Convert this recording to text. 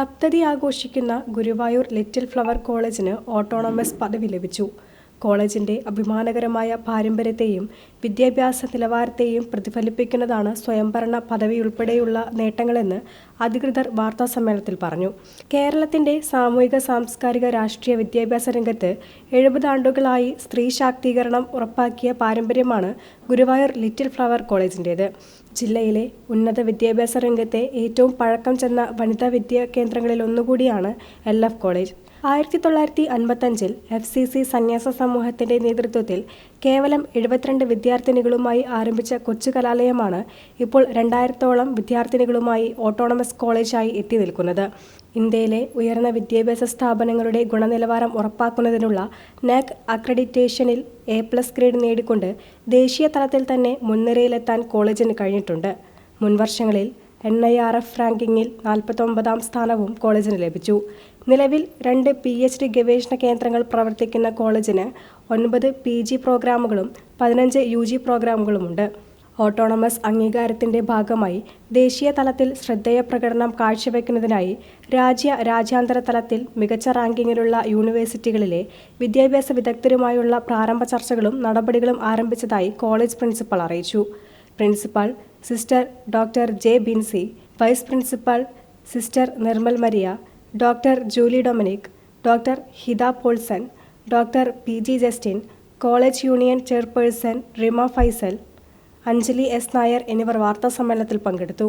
സപ്തതി ആഘോഷിക്കുന്ന Guruvayur little flower കോളേജിന് autonomous പദവി ലഭിച്ചു. കോളേജിന്റെ അഭിമാനകരമായ പാരമ്പര്യത്തെയും വിദ്യാഭ്യാസ നിലവാരത്തെയും പ്രതിഫലിപ്പിക്കുന്നതാണ് സ്വയംഭരണ പദവിയുൾപ്പെടെയുള്ള നേട്ടങ്ങളെന്ന് അധികൃതർ വാർത്താസമ്മേളനത്തിൽ പറഞ്ഞു. കേരളത്തിന്റെ സാമൂഹിക സാംസ്കാരിക രാഷ്ട്രീയ വിദ്യാഭ്യാസ രംഗത്ത് എഴുപത് ആണ്ടുകളായി സ്ത്രീ ശാക്തീകരണം ഉറപ്പാക്കിയ പാരമ്പര്യമാണ് ഗുരുവായൂർ ലിറ്റിൽ ഫ്ലവർ കോളേജിന്റേത് ജില്ലയിലെ ഉന്നത വിദ്യാഭ്യാസ രംഗത്തെ ഏറ്റവും പഴക്കം ചെന്ന വനിതാ വിദ്യാ കേന്ദ്രങ്ങളിൽ ഒന്നുകൂടിയാണ് എൽ എഫ് കോളേജ്. ആയിരത്തി തൊള്ളായിരത്തി അൻപത്തഞ്ചിൽ എഫ് സി സി സന്യാസ സമൂഹത്തിന്റെ നേതൃത്വത്തിൽ കേവലം എഴുപത്തിരണ്ട് വിദ്യാർത്ഥിനികളുമായി ആരംഭിച്ച കൊച്ചു കലാലയമാണ് ഇപ്പോൾ രണ്ടായിരത്തോളം വിദ്യാർത്ഥിനികളുമായി ഓട്ടോണമസ് കോളേജായി എത്തി നിൽക്കുന്നത്. ഇന്ത്യയിലെ ഉയർന്ന വിദ്യാഭ്യാസ സ്ഥാപനങ്ങളുടെ ഗുണനിലവാരം ഉറപ്പാക്കുന്നതിനുള്ള നാക് അക്രഡിറ്റേഷനിൽ എ പ്ലസ് ഗ്രേഡ് നേടിക്കൊണ്ട് ദേശീയ തലത്തിൽ തന്നെ മുൻനിരയിലെത്താൻ കോളേജിന് കഴിഞ്ഞിട്ടുണ്ട്. മുൻവർഷങ്ങളിൽ എൻ ഐ ആർ എഫ് റാങ്കിങ്ങിൽ നാൽപ്പത്തൊമ്പതാം സ്ഥാനവും കോളേജിന് ലഭിച്ചു. നിലവിൽ രണ്ട് പി എച്ച് ഡി ഗവേഷണ കേന്ദ്രങ്ങൾ പ്രവർത്തിക്കുന്ന കോളേജിന് ഒൻപത് പി ജി പ്രോഗ്രാമുകളും പതിനഞ്ച് യു ജി പ്രോഗ്രാമുകളുമുണ്ട്. ഓട്ടോണമസ് അംഗീകാരത്തിന്റെ ഭാഗമായി ദേശീയ തലത്തിൽ ശ്രദ്ധേയ പ്രകടനം കാഴ്ചവെക്കുന്നതിനായി രാജ്യ രാജ്യാന്തര തലത്തിൽ മികച്ച റാങ്കിങ്ങിലുള്ള യൂണിവേഴ്സിറ്റികളിലെ വിദ്യാഭ്യാസ വിദഗ്ധരുമായുള്ള പ്രാരംഭ ചർച്ചകളും നടപടികളും ആരംഭിച്ചതായി കോളേജ് പ്രിൻസിപ്പൽ അറിയിച്ചു. Principal sister doctor J Binsi vice principal sister Nirmal Maria doctor Julie Dominic doctor Hitha Paulson doctor P G Justin college union chairperson Rima Faisal Anjali S Nair എന്നിവർ വാർത്താ സമ്മേളനത്തിൽ പങ്കെടുത്തു.